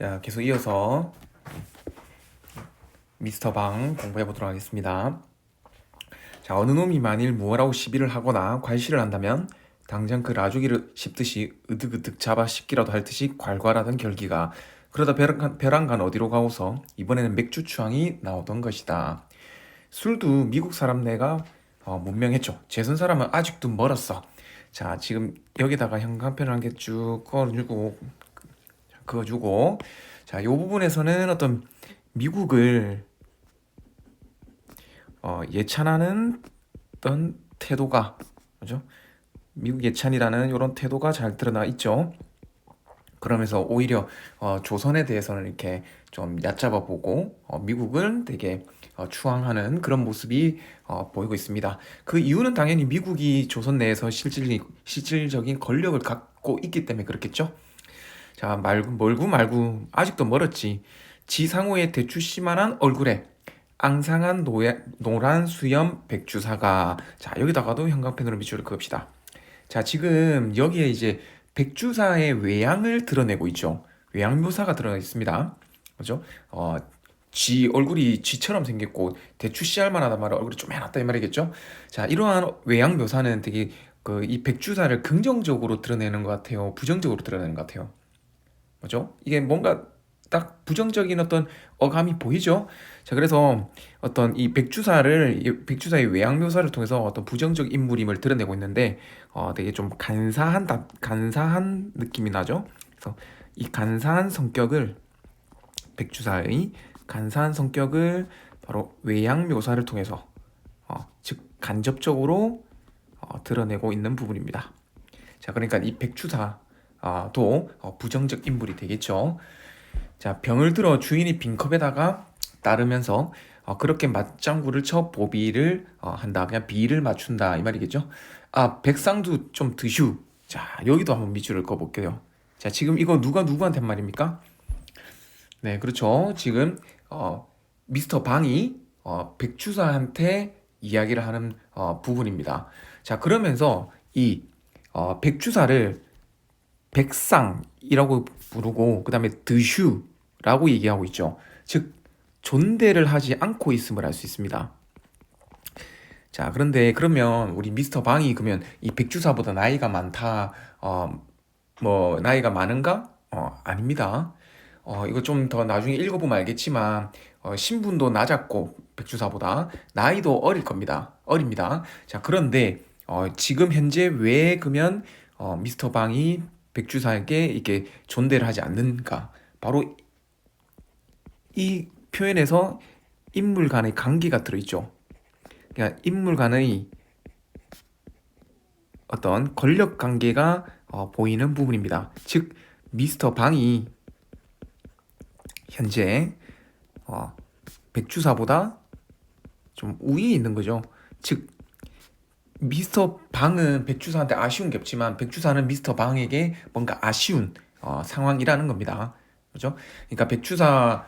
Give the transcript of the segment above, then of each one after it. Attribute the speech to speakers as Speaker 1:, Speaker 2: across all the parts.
Speaker 1: 자, 계속 이어서 미스터 방 공부해 보도록 하겠습니다. 자, 어느 놈이 만일 무어라고 시비를 하거나 괄시를 한다면 당장 그 라주기를 씹듯이 으득으득 잡아 씹기라도 할 듯이 괄괄하던 결기가 그러다 벼랑간, 벼랑간 어디로 가오서 이번에는 맥주 추앙이 나오던 것이다. 술도 미국 사람 내가 어, 문명했죠. 재선 사람은 아직도 멀었어. 자, 지금 여기다가 형광펜을 한개쭉 그어주고 그어주고 자, 요 부분에서는 어떤 미국을 어, 예찬하는 어떤 태도가 그죠? 미국 예찬이라는 이런 태도가 잘 드러나 있죠. 그러면서 오히려 어, 조선에 대해서는 이렇게 좀 얕잡아 보고 어, 미국을 되게 어, 추앙하는 그런 모습이 어, 보이고 있습니다. 그 이유는 당연히 미국이 조선 내에서 실질, 실질적인 권력을 갖고 있기 때문에 그렇겠죠. 자, 말고, 멀고 말고 아직도 멀었지. 지상호의 대추씨만한 얼굴에 앙상한 노야, 노란 수염 백주사가 자 여기다가도 형광펜으로 밑줄을 그읍시다. 자 지금 여기에 이제 백주사의 외양을 드러내고 있죠. 외양 묘사가 드러나 있습니다. 그죠? 어, 쥐 얼굴이 쥐처럼 생겼고 대추 씨 할 만하단 말은 얼굴이 좀 해놨다 이 말이겠죠? 자 이러한 외양 묘사는 되게 그 이 백주사를 긍정적으로 드러내는 것 같아요. 부정적으로 드러내는 것 같아요. 뭐죠? 이게 뭔가 딱 부정적인 어떤 어감이 보이죠? 자, 그래서 어떤 이 백주사를, 이 백주사의 외양 묘사를 통해서 어떤 부정적 인물임을 드러내고 있는데, 어, 되게 좀 간사한, 다- 간사한 느낌이 나죠? 그래서 이 간사한 성격을, 백주사의 간사한 성격을 바로 외양 묘사를 통해서, 어, 즉, 간접적으로 어, 드러내고 있는 부분입니다. 자, 그러니까 이 백주사 도 어, 부정적 인물이 되겠죠. 자, 병을 들어 주인이 빈 컵에다가 따르면서 어, 그렇게 맞장구를 쳐 보비를 어, 한다. 그냥 비를 맞춘다 이 말이겠죠. 아, 백상도 좀 드슈. 자, 여기도 한번 밑줄을 그어볼게요. 자, 지금 이거 누가 누구한테 한 말입니까? 네, 그렇죠. 지금 어, 미스터 방이 어, 백주사한테 이야기를 하는 어, 부분입니다. 자, 그러면서 이 어, 백주사를 백상이라고 부르고 그 다음에 드슈라고 얘기하고 있죠. 즉 존대를 하지 않고 있음을 알 수 있습니다. 자, 그런데 그러면 우리 미스터 방이 그러면 이 백주사보다 나이가 많다, 어, 뭐 나이가 많은가? 어, 아닙니다. 어, 이거 좀 더 나중에 읽어보면 알겠지만 어, 신분도 낮았고 백주사보다 나이도 어릴 겁니다. 어립니다. 자, 그런데 어, 지금 현재 왜 그러면 어, 미스터 방이 백주사에게 이렇게 존대를 하지 않는가? 바로 이 표현에서 인물 간의 관계가 들어있죠. 그러니까 인물 간의 어떤 권력 관계가 어, 보이는 부분입니다. 즉 미스터 방이 현재 어, 백주사보다 좀 우위에 있는 거죠. 즉 미스터 방은 백주사한테 아쉬운 게 없지만 백주사는 미스터 방에게 뭔가 아쉬운 어, 상황이라는 겁니다. 그죠? 그러니까 백주사가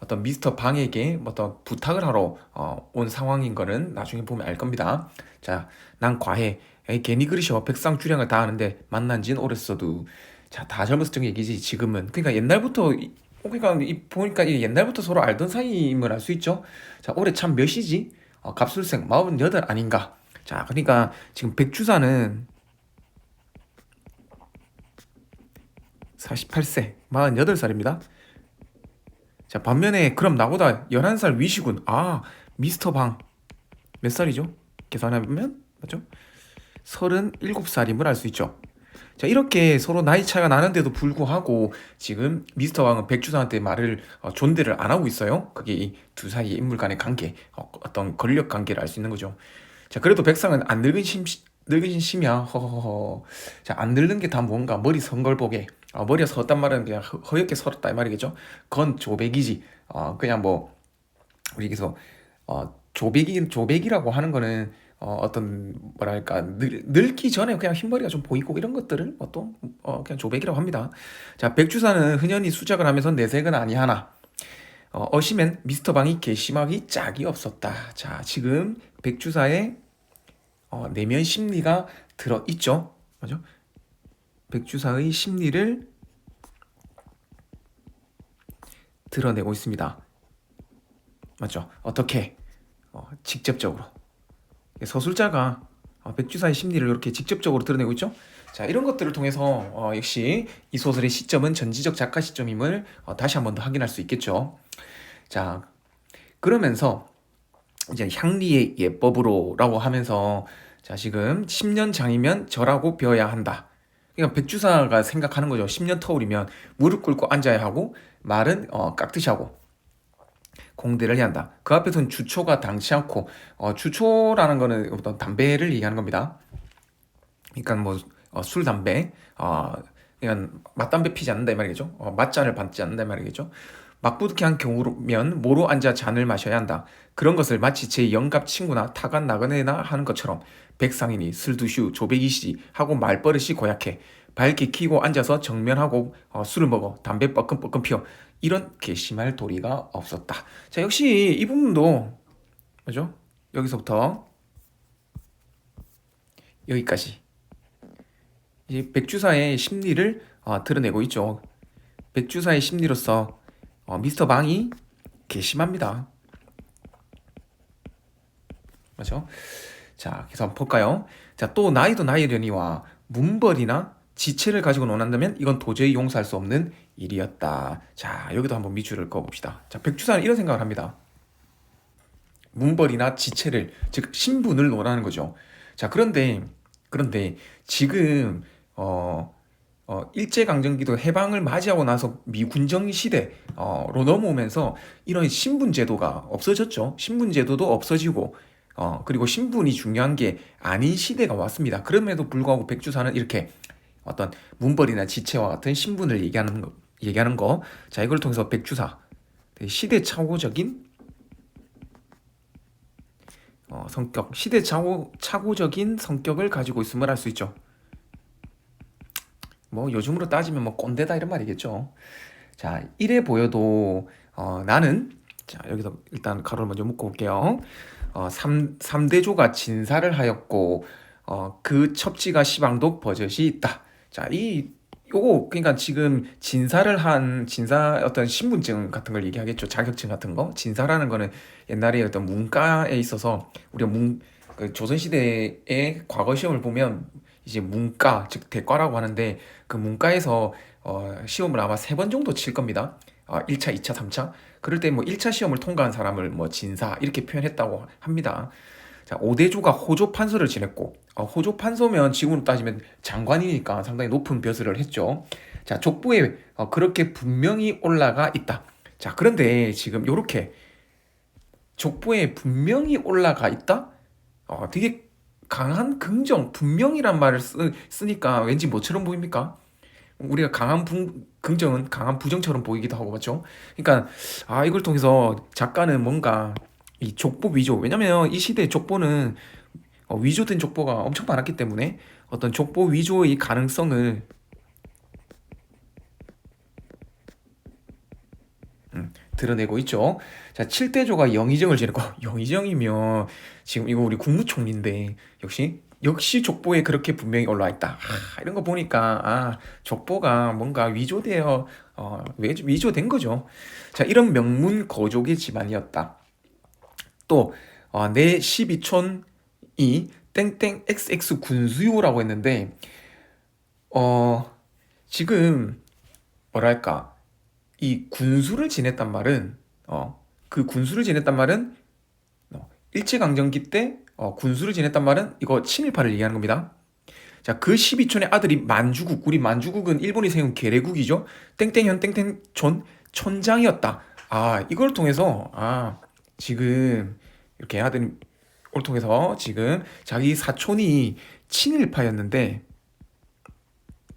Speaker 1: 어떤 미스터 방에게 어떤 부탁을 하러 어, 온 상황인 거는 나중에 보면 알 겁니다. 자, 난 과해. 에이, 괜히 그러셔. 백상 주량을 다 하는데 만난 지는 오랬어도. 자, 다 젊었을 적 얘기지, 지금은. 그러니까 옛날부터, 이- 그러니까 이- 보니까 옛날부터 서로 알던 사이임을 알 수 있죠. 자, 올해 참 몇이지? 어, 갑술생 48 아닌가? 자, 그러니까 지금 백주사는 48세, 48살입니다. 자, 반면에 그럼 나보다 11살 위시군. 아, 미스터 방. 몇 살이죠? 계산해보면 맞죠? 37살임을 알 수 있죠. 자, 이렇게 서로 나이 차이가 나는데도 불구하고 지금 미스터 왕은 백주사한테 말을 어, 존대를 안 하고 있어요. 그게 이 두 사이의 인물 간의 관계, 어, 어떤 권력 관계를 알 수 있는 거죠. 자, 그래도 백상은 안 늙은 심, 늙으신 심이야. 허허허. 자, 안 늙는 게 다 뭔가 머리 선걸보게. 어, 머리가 섰단 말은 그냥 허, 허옇게 설었다 이 말이겠죠. 그건 조백이지. 어, 그냥 뭐 우리에서 어, 조백이 조백이라고 하는 거는 어, 어떤 뭐랄까 늙, 늙기 전에 그냥 흰머리가 좀 보이고 이런 것들을 뭐또 어, 그냥 조백이라고 합니다. 자, 백주사는 흔연히 수작을 하면서 내색은 아니하나. 어, 어시면 미스터 방이 괘씸하기 짝이 없었다. 자, 지금 백주사의 어, 내면 심리가 들어 있죠. 맞죠? 백주사의 심리를 드러내고 있습니다. 맞죠? 어떻게? 어, 직접적으로. 서술자가 어, 백주사의 심리를 이렇게 직접적으로 드러내고 있죠. 자, 이런 것들을 통해서 어, 역시 이 소설의 시점은 전지적 작가 시점임을 어, 다시 한 번 더 확인할 수 있겠죠. 자, 그러면서 이제 향리의 예법으로라고 하면서 자, 지금 10년 장이면 절하고 배워야 한다. 그러니까 백주사가 생각하는 거죠. 10년 터울이면 무릎 꿇고 앉아야 하고 말은 어, 깍듯이 하고 공대를 해야 한다. 그 앞에서는 주초가 당치 않고 어, 주초라는 거는 어떤 담배를 얘기하는 겁니다. 그러니까 뭐술 담배 어, 그러니까 맞담배 피지 않는다 이 말이겠죠. 어, 맞잔을 받지 않는다 이 말이겠죠. 막부득한 경우면 모로 앉아 잔을 마셔야 한다. 그런 것을 마치 제 영갑 친구나 타간 나그네나 하는 것처럼 백상인이 슬두슈 조백이시 하고 말버릇이 고약해 밝게 키고 앉아서 정면하고 어, 술을 먹어 담배 뻐끔뻐끔 피워 이런 괘씸할 도리가 없었다. 자 역시 이 부분도 뭐죠? 여기서부터 여기까지 이 백주사의 심리를 어, 드러내고 있죠. 백주사의 심리로서 어, 미스터 방이 괘씸합니다. 맞죠? 자, 그래서 한번 볼까요? 자, 또 나이도 나이려니와 문벌이나 지체를 가지고 논한다면 이건 도저히 용서할 수 없는 일이었다. 자, 여기도 한번 밑줄을 그어봅시다. 자, 백주사는 이런 생각을 합니다. 문벌이나 지체를, 즉, 신분을 논하는 거죠. 자, 그런데, 그런데 지금, 어, 어, 일제강점기도 해방을 맞이하고 나서 미군정 시대로 어, 넘어오면서 이런 신분 제도가 없어졌죠. 신분 제도도 없어지고 어, 그리고 신분이 중요한 게 아닌 시대가 왔습니다. 그럼에도 불구하고 백주사는 이렇게 어떤 문벌이나 지체와 같은 신분을 얘기하는 거, 얘기하는 거. 자, 이걸 통해서 백주사 시대착오적인 어, 성격, 시대착오 착오적인 성격을 가지고 있음을 알 수 있죠. 뭐 요즘으로 따지면 뭐 꼰대다 이런 말이겠죠. 자, 이래 보여도 어, 나는 자, 여기서 일단 가로를 먼저 묶어 볼게요. 어, 3, 3대조가 진사를 하였고 어, 그 첩지가 시방독 버젓이 있다. 자, 이 요거 그러니까 지금 진사를 한 진사 어떤 신분증 같은 걸 얘기하겠죠. 자격증 같은 거. 진사라는 거는 옛날에 어떤 문과에 있어서 우리가 문, 그 조선 시대의 과거 시험을 보면 이제 문과 즉 대과라고 하는데 그 문과에서 어, 시험을 아마 세 번 정도 칠 겁니다. 어, 1차, 2차, 3차. 그럴 때 뭐 1차 시험을 통과한 사람을 뭐 진사 이렇게 표현했다고 합니다. 자, 오대주가 호조 판서를 지냈고 어, 호조 판서면 지금으로 따지면 장관이니까 상당히 높은 벼슬을 했죠. 자, 족보에 어, 그렇게 분명히 올라가 있다. 자, 그런데 지금 요렇게 족보에 분명히 올라가 있다? 어, 되게 강한 긍정, 분명이란 말을 쓰, 쓰니까 왠지 뭐처럼 보입니까? 우리가 강한 부, 긍정은 강한 부정처럼 보이기도 하고 맞죠? 그러니까 아 이걸 통해서 작가는 뭔가 이 족보 위조 왜냐면 이 시대의 족보는 어, 위조된 족보가 엄청 많았기 때문에 어떤 족보 위조의 가능성을 음, 드러내고 있죠. 자, 7대조가 영의정을 지냈고 영의정이면 지금 이거 우리 국무총리인데 역시 역시 족보에 그렇게 분명히 올라와 있다. 아, 이런 거 보니까 아, 족보가 뭔가 위조되어 어, 위조된 거죠. 자, 이런 명문 거족의 집안이었다. 또 어, 내 12촌 이 땡땡 XX 군수요라고 했는데 어, 지금 뭐랄까 이 군수를 지냈단 말은 어, 그 군수를 지냈단 말은 어, 일제강점기 때 어, 군수를 지냈단 말은 이거 친일파를 얘기하는 겁니다. 자, 그 12촌의 아들이 만주국, 우리 만주국은 일본이 세운 계례국이죠. 땡땡현 땡땡촌 촌장이었다. 아, 이걸 통해서 아, 지금 이렇게 아들 을 통해서 지금 자기 사촌이 친일파였는데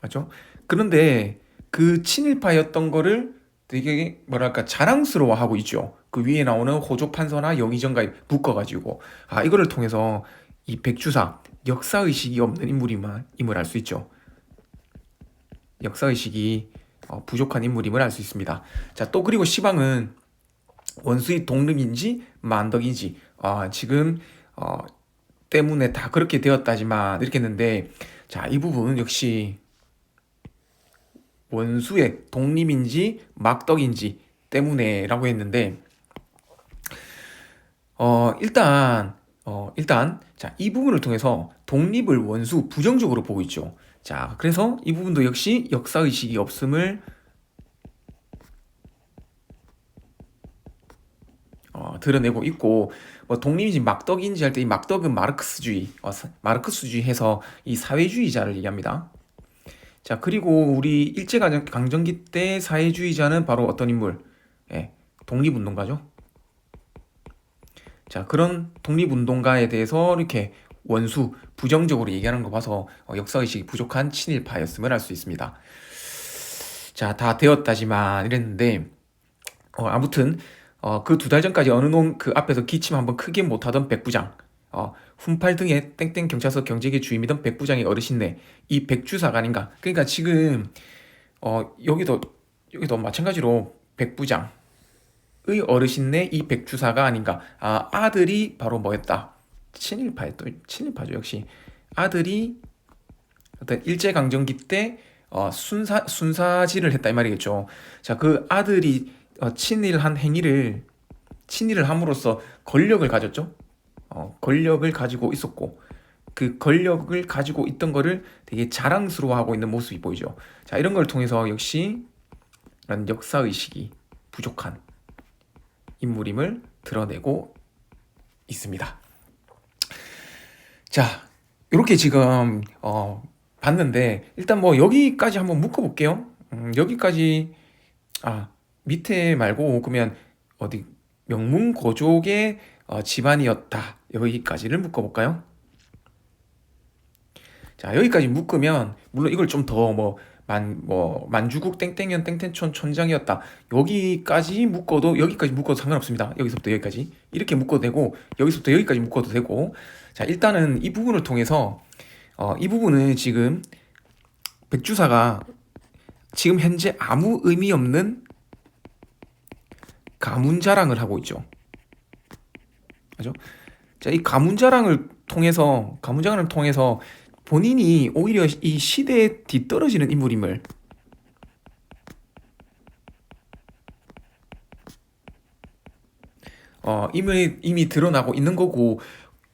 Speaker 1: 맞죠? 그런데 그 친일파였던 거를 되게 뭐랄까 자랑스러워하고 있죠. 그 위에 나오는 호조 판서나 영의정과 묶어가지고 아 이거를 통해서 이 백주사 역사 의식이 없는 인물이만 임을 알 수 있죠. 역사 의식이 어, 부족한 인물임을 알 수 있습니다. 자 또 그리고 시방은 원수의 독립인지 만덕인지 아 지금 어, 때문에 다 그렇게 되었다지만 이렇게 했는데 자 이 부분 역시 원수의 독립인지 막덕인지 때문에라고 했는데 어 일단 어 일단 자 이 부분을 통해서 독립을 원수 부정적으로 보고 있죠. 자 그래서 이 부분도 역시 역사 의식이 없음을 어, 드러내고 있고 뭐 독립인지 막덕인지 할 때 이 막덕은 마르크스주의 어, 사- 마르크스주의 해서 이 사회주의자를 얘기합니다. 자 그리고 우리 일제강점기 때 사회주의자는 바로 어떤 인물? 예, 독립운동가죠. 자 그런 독립운동가에 대해서 이렇게 원수 부정적으로 얘기하는 거 봐서 어, 역사의식이 부족한 친일파였음을 알 수 있습니다. 자 다 되었다지만 이랬는데 어, 아무튼 어, 그 두 달 전까지 어느 놈그 앞에서 기침 한번 크게 못하던 백부장, 어, 훈팔 등의 땡땡 경찰서 경제계 주임이던 백부장의 어르신네 이 백주사가 아닌가. 그러니까 지금 어, 여기도 여기도 마찬가지로 백부장의 어르신네 이 백주사가 아닌가. 아 아들이 바로 뭐였다. 친일파였또 친일파죠 역시 아들이 어떤 일제강점기 때 어, 순사 순사질을 했다 이 말이겠죠. 자 그 아들이 어, 친일한 행위를 친일을 함으로써 권력을 가졌죠. 어, 권력을 가지고 있었고 그 권력을 가지고 있던 거를 되게 자랑스러워하고 있는 모습이 보이죠. 자 이런 걸 통해서 역시 이런 역사 의식이 부족한 인물임을 드러내고 있습니다. 자 이렇게 지금 어, 봤는데 일단 뭐 여기까지 한번 묶어볼게요. 음, 여기까지 아 밑에 말고 그러면 어디 명문 고족의 어, 집안이었다. 여기까지를 묶어볼까요? 자 여기까지 묶으면 물론 이걸 좀 더 뭐 만 뭐 만주국 땡땡현 땡땡촌 촌장이었다. 여기까지 묶어도 여기까지 묶어도 상관없습니다. 여기서부터 여기까지. 이렇게 묶어도 되고 여기서부터 여기까지 묶어도 되고. 자 일단은 이 부분을 통해서 어, 이 부분은 지금 백주사가 지금 현재 아무 의미 없는 가문 자랑을 하고 있죠. 그죠? 자, 이 가문 자랑을 통해서 가문 자랑을 통해서 본인이 오히려 이 시대에 뒤떨어지는 인물임을 어, 이미 이미 드러나고 있는 거고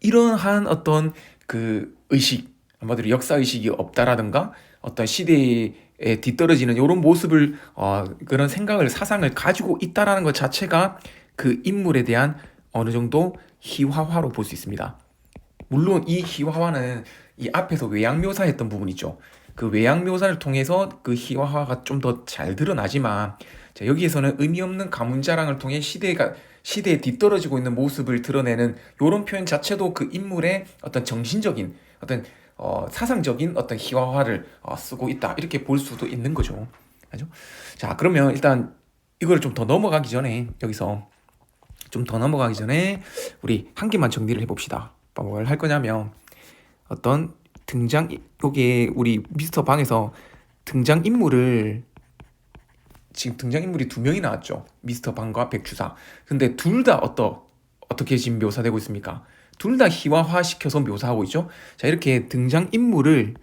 Speaker 1: 이러한 어떤 그 의식 한마디로 역사 의식이 없다라든가 어떤 시대에 뒤떨어지는 이런 모습을 어, 그런 생각을 사상을 가지고 있다라는 것 자체가 그 인물에 대한 어느 정도 희화화로 볼 수 있습니다. 물론 이 희화화는 이 앞에서 외양 묘사했던 부분이죠. 그 외양 묘사를 통해서 그 희화화가 좀 더 잘 드러나지만 자, 여기에서는 의미 없는 가문 자랑을 통해 시대가 시대에 뒤떨어지고 있는 모습을 드러내는 이런 표현 자체도 그 인물의 어떤 정신적인 어떤 어, 사상적인 어떤 희화화를 어, 쓰고 있다 이렇게 볼 수도 있는 거죠. 그죠? 자 그러면 일단 이걸 좀 더 넘어가기 전에 여기서 좀 더 넘어가기 전에 우리 한 개만 정리를 해봅시다. 뭘 할 거냐면 어떤 등장 여기에 우리 미스터 방에서 등장 인물을 지금 등장 인물이 두 명이 나왔죠. 미스터 방과 백주사. 근데 둘 다 어떠 어떻게 지금 묘사되고 있습니까? 둘 다 희화화 시켜서 묘사하고 있죠. 자 이렇게 등장 인물을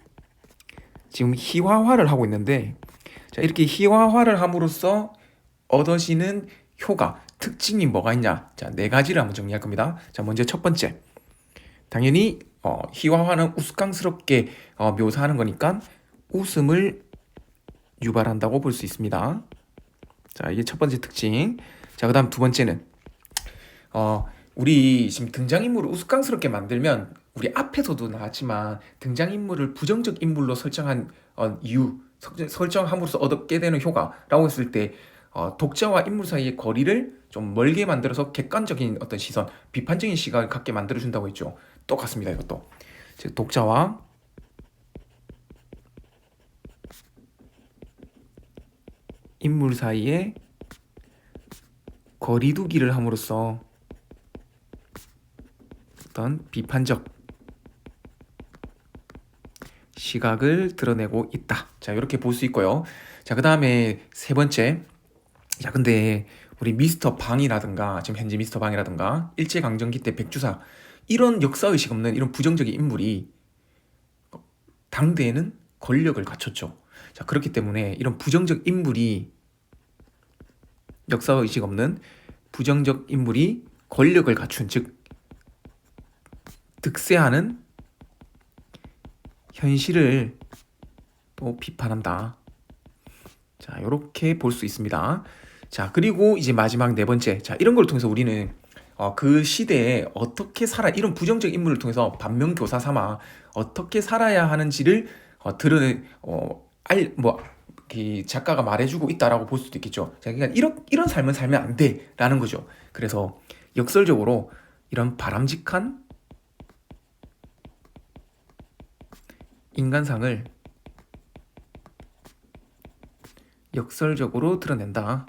Speaker 1: 지금 희화화를 하고 있는데 자 이렇게 희화화를 함으로써 얻어지는 효과 특징이 뭐가 있냐? 자 네 가지를 한번 정리할 겁니다. 자 먼저 첫 번째 당연히 어, 희화화는 우스꽝스럽게 어, 묘사하는 거니까 웃음을 유발한다고 볼 수 있습니다. 자, 이게 첫 번째 특징. 자, 그 다음 두 번째는 어, 우리 지금 등장인물을 우스꽝스럽게 만들면 우리 앞에서도 나왔지만 등장인물을 부정적 인물로 설정한 어, 이유 설- 설정함으로써 얻게 되는 효과라고 했을 때 어, 독자와 인물 사이의 거리를 좀 멀게 만들어서 객관적인 어떤 시선, 비판적인 시각을 갖게 만들어준다고 했죠. 똑같습니다, 이것도. 즉 독자와 인물 사이에 거리두기를 함으로써 어떤 비판적 시각을 드러내고 있다. 자, 이렇게 볼 수 있고요. 자, 그 다음에 세 번째. 자, 근데 우리 미스터 방이라든가, 지금 현재 미스터 방이라든가, 일제강점기 때 백주사, 이런 역사의식 없는 이런 부정적인 인물이 당대에는 권력을 갖췄죠. 자, 그렇기 때문에 이런 부정적 인물이 역사 의식 없는 부정적 인물이 권력을 갖춘 즉 득세하는 현실을 또 비판한다. 자, 이렇게 볼 수 있습니다. 자, 그리고 이제 마지막 네 번째. 자, 이런 걸 통해서 우리는 어, 그 시대에 어떻게 살아, 이런 부정적 인물을 통해서 반면교사 삼아 어떻게 살아야 하는지를 어, 드러내, 어, 알, 뭐, 이 작가가 말해주고 있다라고 볼 수도 있겠죠. 자, 그러니까 이런, 이런 삶을 살면 안 돼. 라는 거죠. 그래서 역설적으로 이런 바람직한 인간상을 역설적으로 드러낸다.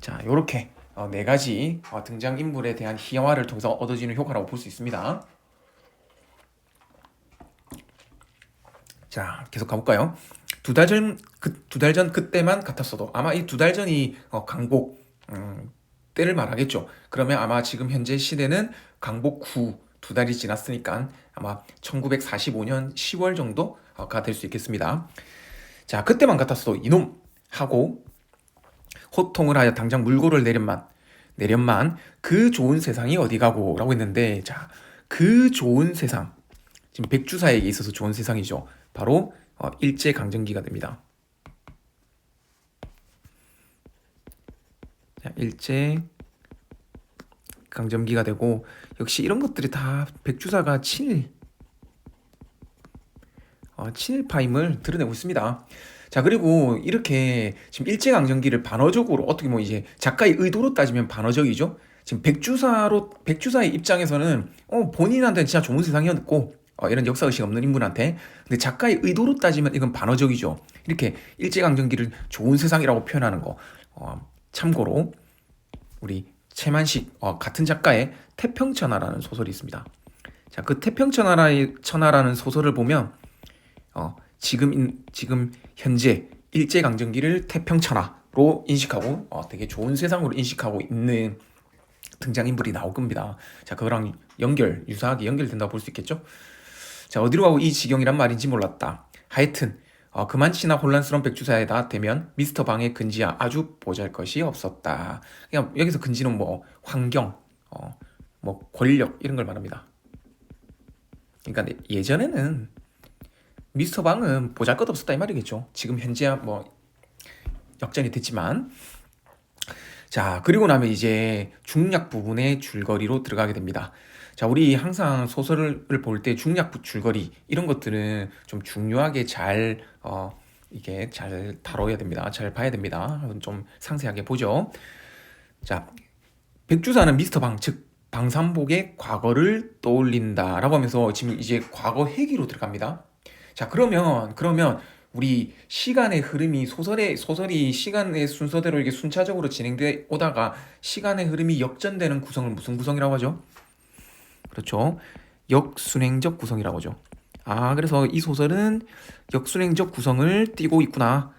Speaker 1: 자, 요렇게 어, 네 가지 어, 등장 인물에 대한 희화화를 통해서 얻어지는 효과라고 볼 수 있습니다. 자, 계속 가볼까요? 두 달 전, 그, 두 달 전 그때만 같았어도 아마 이 두 달 전이 어, 강복 음, 때를 말하겠죠. 그러면 아마 지금 현재 시대는 강복 후 두 달이 지났으니까 아마 1945년 10월 정도가 될 수 있겠습니다. 자, 그때만 같았어도 이놈 하고 호통을 하여 당장 물고를 내련만 내련만 그 좋은 세상이 어디 가고라고 했는데 자, 그 좋은 세상 지금 백주사에게 있어서 좋은 세상이죠. 바로 어, 일제 강점기가 됩니다. 일제 강점기가 되고 역시 이런 것들이 다 백주사가 친일 어, 친일파임을 드러내고 있습니다. 자 그리고 이렇게 지금 일제강점기를 반어적으로 어떻게 뭐 이제 작가의 의도로 따지면 반어적이죠. 지금 백주사로 백주사의 입장에서는 어 본인한테 진짜 좋은 세상이었고 어, 이런 역사 의식 없는 인물한테 근데 작가의 의도로 따지면 이건 반어적이죠. 이렇게 일제강점기를 좋은 세상이라고 표현하는 거 어, 참고로 우리 최만식 어, 같은 작가의 태평천하라는 소설이 있습니다. 자, 그 태평천하라의 천하라는 소설을 보면 어, 지금 인, 지금 현재 일제 강점기를 태평천하로 인식하고 어, 되게 좋은 세상으로 인식하고 있는 등장 인물이 나올 겁니다. 자, 그거랑 연결 유사하게 연결된다고 볼수 있겠죠? 자, 어디로 가고 이 지경이란 말인지 몰랐다. 하여튼 어, 그만치나 혼란스러운 백주사에다 대면 미스터 방의 근지야 아주 보잘 것이 없었다. 그냥 여기서 근지는 뭐 환경, 어, 뭐 권력 이런 걸 말합니다. 그러니까 예전에는 미스터 방은 보잘 것 없었다 이 말이겠죠. 지금 현재야 뭐 역전이 됐지만 자 그리고 나면 이제 중략 부분의 줄거리로 들어가게 됩니다. 자 우리 항상 소설을 볼 때 중략 줄거리 이런 것들은 좀 중요하게 잘 어, 이게 잘 다뤄야 됩니다. 잘 봐야 됩니다. 좀 상세하게 보죠. 자 백주사는 미스터 방 즉 방산복의 과거를 떠올린다라고 하면서 지금 이제 과거 회기로 들어갑니다. 자, 그러면, 그러면 우리 시간의 흐름이 소설의, 소설이 시간의 순서대로 이게 순차적으로 진행돼 오다가 시간의 흐름이 역전되는 구성을 무슨 구성이라고 하죠? 그렇죠. 역순행적 구성이라고 하죠. 아, 그래서 이 소설은 역순행적 구성을 띠고 있구나.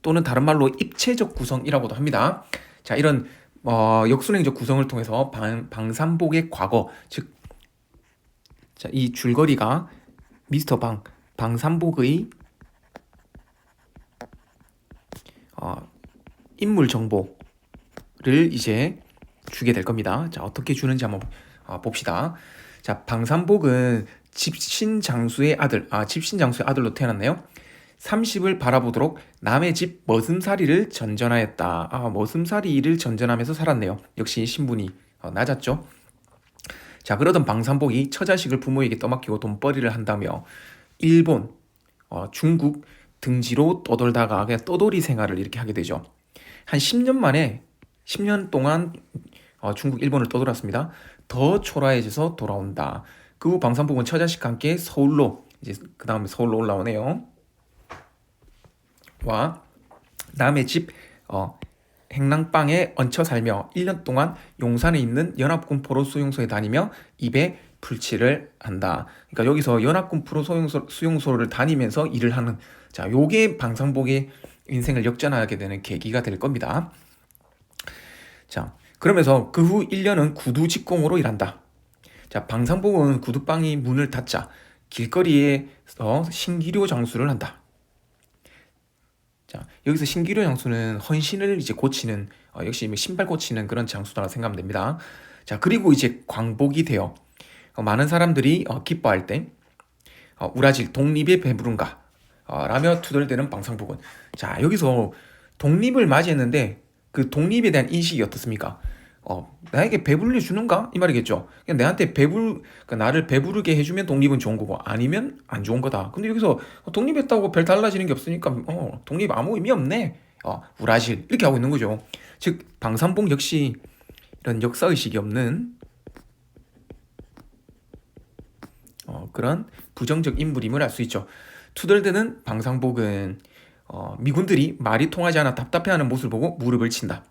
Speaker 1: 또는 다른 말로 입체적 구성이라고도 합니다. 자, 이런 어, 역순행적 구성을 통해서 방, 방산복의 과거, 즉, 자, 이 줄거리가 미스터 방, 방산복의 어, 인물 정보를 이제 주게 될 겁니다. 자, 어떻게 주는지 한번 어, 봅시다. 자, 방산복은 집신장수의 아들, 아, 집신장수의 아들로 태어났네요. 30을 바라보도록 남의 집 머슴살이를 전전하였다. 아, 머슴살이를 전전하면서 살았네요. 역시 신분이 어, 낮았죠. 자, 그러던 방산복이 처자식을 부모에게 떠맡기고 돈벌이를 한다며 일본, 어, 중국 등지로 떠돌다가 그냥 떠돌이 생활을 이렇게 하게 되죠. 한 10년 만에 10년 동안 어, 중국, 일본을 떠돌았습니다. 더 초라해져서 돌아온다. 그 후 방산복은 처자식과 함께 서울로 이제 그 다음에 서울로 올라오네요. 와 남의 집 어, 행랑방에 얹혀 살며 1년 동안 용산에 있는 연합군 포로 수용소에 다니며 입에 풀칠을 한다. 그러니까 여기서 연합군 프로 수용소, 수용소를 다니면서 일을 하는 자, 요게 방상복의 인생을 역전하게 되는 계기가 될 겁니다. 자, 그러면서 그 후 1년은 구두 직공으로 일한다. 자, 방상복은 구두방이 문을 닫자 길거리에서 신기료 장수를 한다. 자, 여기서 신기료 장수는 헌신을 이제 고치는 어, 역시 뭐 신발 고치는 그런 장수다라고 생각하면 됩니다. 자, 그리고 이제 광복이 되어 어, 많은 사람들이 어, 기뻐할 때 어, 우라질 독립의 배부른가 어, 라며 투덜대는 방상복은 자, 여기서 독립을 맞이했는데 그 독립에 대한 인식이 어떻습니까? 어, 나에게 배불리 주는가? 이 말이겠죠. 그냥 내한테 배불, 그 나를 배부르게 해주면 독립은 좋은 거고, 아니면 안 좋은 거다. 근데 여기서 독립했다고 별 달라지는 게 없으니까, 어, 독립 아무 의미 없네. 어, 우라실. 이렇게 하고 있는 거죠. 즉, 방산복 역시 이런 역사의식이 없는, 어, 그런 부정적 인물임을 알 수 있죠. 투덜대는 방상복은, 어, 미군들이 말이 통하지 않아 답답해하는 모습을 보고 무릎을 친다.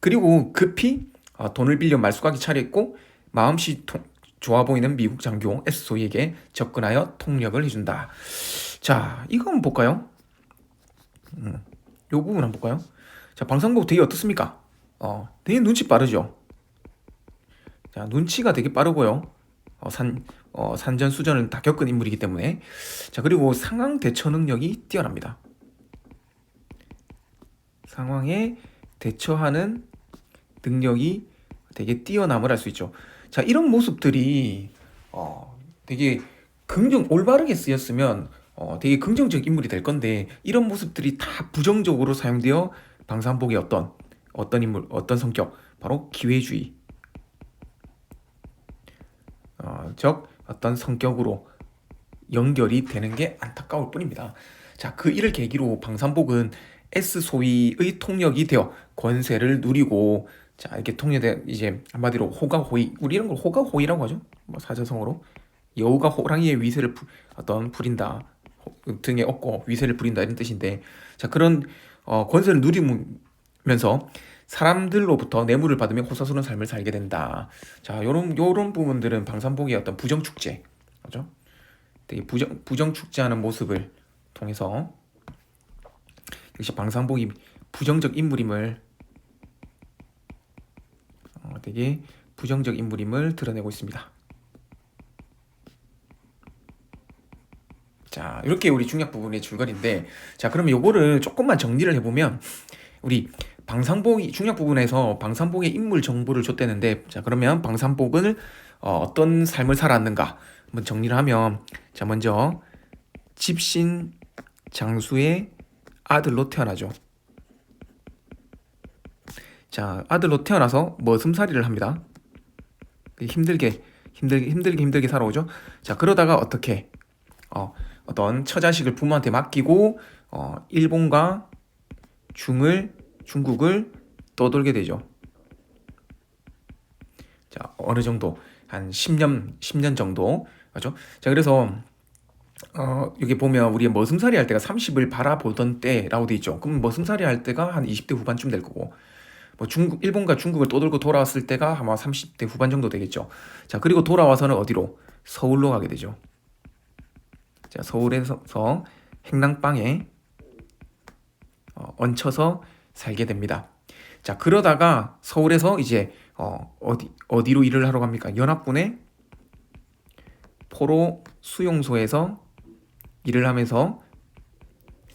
Speaker 1: 그리고 급히 어, 돈을 빌려 말수각이 차렸고 마음씨 통- 좋아 보이는 미국 장교 에스소이에게 접근하여 통역을 해준다. 자, 이거 한번 볼까요? 음, 요 부분 한번 볼까요? 자, 방상복 되게 어떻습니까? 어, 되게 눈치 빠르죠. 자, 눈치가 되게 빠르고요. 어, 산, 어, 산전수전을 다 겪은 인물이기 때문에. 자, 그리고 상황 대처 능력이 뛰어납니다. 상황에 대처하는 능력이 되게 뛰어남을 알수 있죠. 자, 이런 모습들이 어, 되게 긍정 올바르게 쓰였으면 어, 되게 긍정적 인물이 될 건데 이런 모습들이 다 부정적으로 사용되어 방산복의 어떤 어떤 인물, 어떤 성격, 바로 기회주의, 어, 적 어떤 성격으로 연결이 되는 게 안타까울 뿐입니다. 자, 그 일을 계기로 방산복은 S 소위의 통역이 되어 권세를 누리고 자 이렇게 통일돼 이제 한마디로 호가호의 우리 이런 걸 호가호의라고 하죠? 뭐 사자성어로. 여우가 호랑이의 위세를 부, 어떤 부린다 호- 등에 업고 위세를 부린다 이런 뜻인데 자 그런 어, 권세를 누리면서 사람들로부터 뇌물을 받으며 호사스러운 삶을 살게 된다. 자 요런 요런 부분들은 방산복의 어떤 부정 축제 그죠? 되게 부정 부정 축제하는 모습을 통해서 역시 방산복이 부정적 인물임을 어, 되게 부정적 인물임을 드러내고 있습니다. 자, 이렇게 우리 중약 부분의 줄거리인데, 자, 그러면 요거를 조금만 정리를 해보면, 우리 방산복이, 중약 부분에서 방산복의 인물 정보를 줬대는데, 자, 그러면 방산복은 어, 어떤 삶을 살았는가? 한번 정리를 하면, 자, 먼저, 집신 장수의 아들로 태어나죠. 자, 아들로 태어나서 머슴살이를 합니다. 힘들게, 힘들게, 힘들게, 힘들게 살아오죠. 자, 그러다가 어떻게, 어, 어떤 처자식을 부모한테 맡기고, 어, 일본과 중을, 중국을 떠돌게 되죠. 자, 어느 정도, 한 10년, 10년 정도, 맞죠? 자, 그래서, 어, 여기 보면 우리 머슴살이 할 때가 30을 바라보던 때라고 돼 있죠. 그럼 머슴살이 할 때가 한 20대 후반쯤 될 거고, 뭐 중국, 일본과 중국을 떠돌고 돌아왔을 때가 아마 30대 후반 정도 되겠죠. 자, 그리고 돌아와서는 어디로? 서울로 가게 되죠. 자, 서울에서 행랑방에 어, 얹혀서 살게 됩니다. 자, 그러다가 서울에서 이제 어, 어디 어디로 일을 하러 갑니까? 연합군의 포로 수용소에서 일을 하면서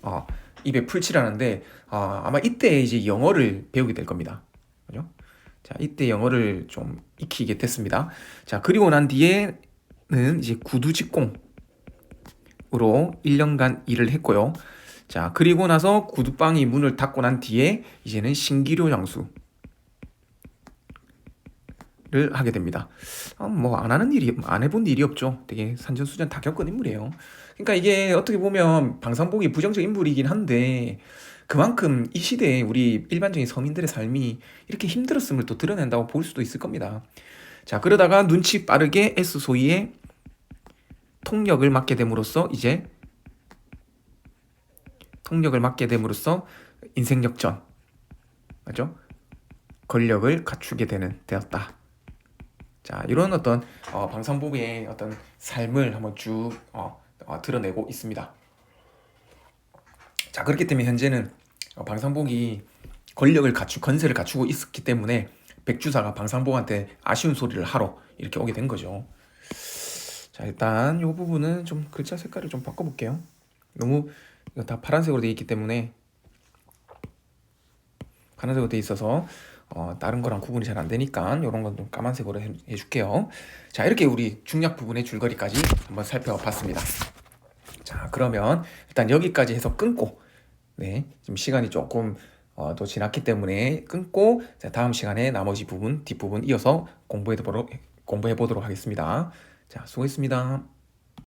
Speaker 1: 어, 입에 풀칠하는데 어, 아마 이때 이제 영어를 배우게 될 겁니다. 그죠? 자, 이때 영어를 좀 익히게 됐습니다. 자, 그리고 난 뒤에는 이제 구두 직공으로 1년간 일을 했고요. 자, 그리고 나서 구두방이 문을 닫고 난 뒤에 이제는 신기료 장수 를 하게 됩니다. 어, 뭐안 하는 일이 안 해본 일이 없죠. 되게 산전수전 다 겪은 인물이에요. 그러니까 이게 어떻게 보면 방산복이 부정적 인물이긴 한데 그만큼 이 시대에 우리 일반적인 서민들의 삶이 이렇게 힘들었음을 또 드러낸다고 볼 수도 있을 겁니다. 자, 그러다가 눈치 빠르게 S 소위의 통역을 맡게 됨으로써 이제 통역을 맡게 됨으로써 인생 역전, 맞죠? 권력을 갖추게 되는 되었다. 자, 이런 어떤 어, 방산복의 어떤 삶을 한번 쭉 어, 어, 드러내고 있습니다. 자, 그렇기 때문에 현재는 어, 방산복이 권력을 갖추, 건세를 갖추고 있었기 때문에 백주사가 방산복한테 아쉬운 소리를 하러 이렇게 오게 된 거죠. 자, 일단 이 부분은 좀 글자 색깔을 좀 바꿔볼게요. 너무 다 파란색으로 되어 있기 때문에 파란색으로 되어 있어서 어, 다른 거랑 구분이 잘 안 되니까 이런 건 좀 까만색으로 해, 해줄게요. 자, 이렇게 우리 중략 부분의 줄거리까지 한번 살펴봤습니다. 자, 그러면 일단 여기까지 해서 끊고, 네, 지금 시간이 조금 어, 또 지났기 때문에 끊고, 자, 다음 시간에 나머지 부분, 뒷부분 이어서 공부해 보도록, 공부해 보도록 하겠습니다. 자, 수고했습니다.